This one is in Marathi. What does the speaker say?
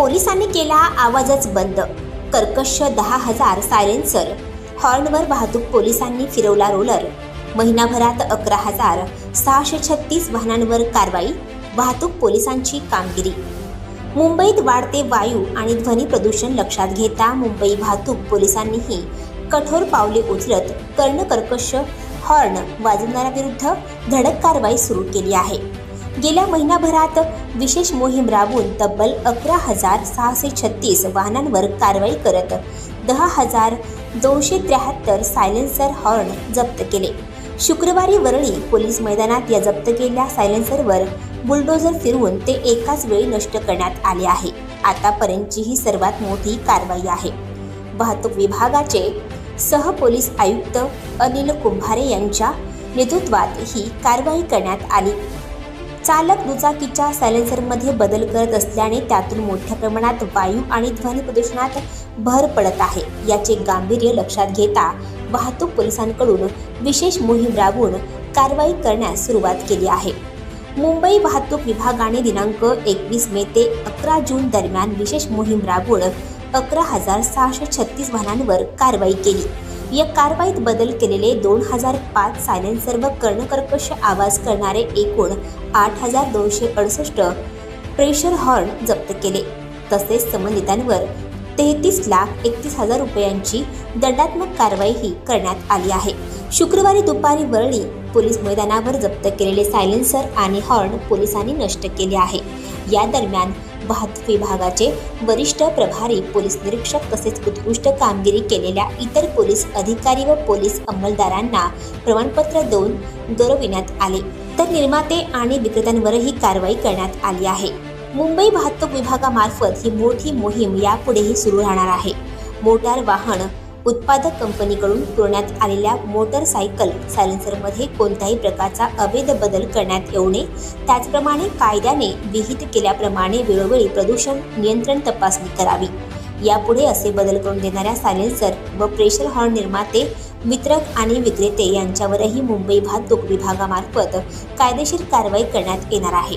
पोलिसांनी केला आवाजच बंद. कर्कश दहा हजार सायलेन्सर. हॉर्नवर वाहतूक पोलिसांनी फिरवला रोलर. महिनाभरात अकरा हजार सहाशे छत्तीस वाहनांवर कारवाई वाहतूक पोलिसांची कामगिरी. मुंबईत वाढते वायू आणि ध्वनी प्रदूषण लक्षात घेता मुंबई वाहतूक पोलिसांनीही कठोर पावले उचलत कर्णकर्कश हॉर्न वाजवणाऱ्याविरुद्ध धडक कारवाई सुरू केली आहे. गेल्या महिनाभरात विशेष मोहीम राबवून तब्बल अकरा हजार सहाशे छत्तीस वाहनांवर कारवाई करत दहा हजार दोनशे त्र्याहत्तर सायलेन्सर हॉर्न जप्त केले. शुक्रवारी वरळी पोलीस मैदानात या जप्त केलेल्या सायलेन्सरवर बुलडोझर फिरवून ते एकाच वेळी नष्ट करण्यात आले आहे. आतापर्यंतची ही सर्वात मोठी कारवाई आहे. वाहतूक विभागाचे सह पोलीस आयुक्त अनिल कुंभारे यांच्या नेतृत्वात ही कारवाई करण्यात आली. चालक दुचाकीच्या सायलेन्सरमध्ये बदल करत असल्याने त्यातून मोठ्या प्रमाणात वायू आणि ध्वनी प्रदूषणात भर पडत आहे. याचे गांभीर्य लक्षात घेता वाहतूक पोलिसांकडून विशेष मोहीम राबवून कारवाई करण्यास सुरुवात केली आहे. मुंबई वाहतूक विभागाने दिनांक एकवीस मे ते अकरा जून दरम्यान विशेष मोहीम राबवून अकरा हजार सहाशे छत्तीस वाहनांवर कारवाई केली. या कारवाईत बदल केलेले दोन हजार पाच सायलेन्सर व कर्णकर्कश आवाज करणारे एकूण आठ हजार दोनशे अडुसष्ट प्रेशर हॉर्न जप्त केले. तसेच संबंधितांवर तेहतीस लाख एकतीस हजार रुपयांची दंडात्मक कारवाईही करण्यात आली आहे. शुक्रवारी दुपारी वरळी पोलीस मैदानावर जप्त केलेले सायलेन्सर आणि हॉर्न पोलिसांनी नष्ट केले आहे. या दरम्यान वाहतूक विभागाचे वरिष्ठ प्रभारी पोलीस निरीक्षक तसेच उत्कृष्ट कामगिरी केलेल्या इतर पोलीस अधिकारी व पोलीस अंमलदारांना प्रमाणपत्र देऊन गौरविण्यात आले. तर निर्माते आणि विक्रेत्यांवरही कारवाई करण्यात आली आहे. मुंबई वाहतूक विभागामार्फत ही मोठी मोहीम यापुढेही सुरू राहणार आहे. मोटार वाहन उत्पादक कंपनीकडून पुरवण्यात आलेल्या मोटरसायकल सायलेन्सरमध्ये कोणत्याही प्रकारचा अवैध बदल करण्यात येऊ नये. त्याचप्रमाणे कायद्याने विहित केल्याप्रमाणे वेळोवेळी प्रदूषण नियंत्रण तपासणी करावी. यापुढे असे बदल करून देणाऱ्या सायलेन्सर व प्रेशर हॉर्न निर्माते वितरक आणि विक्रेते यांच्यावरही मुंबई वाहतूक विभागामार्फत कायदेशीर कारवाई करण्यात येणार आहे.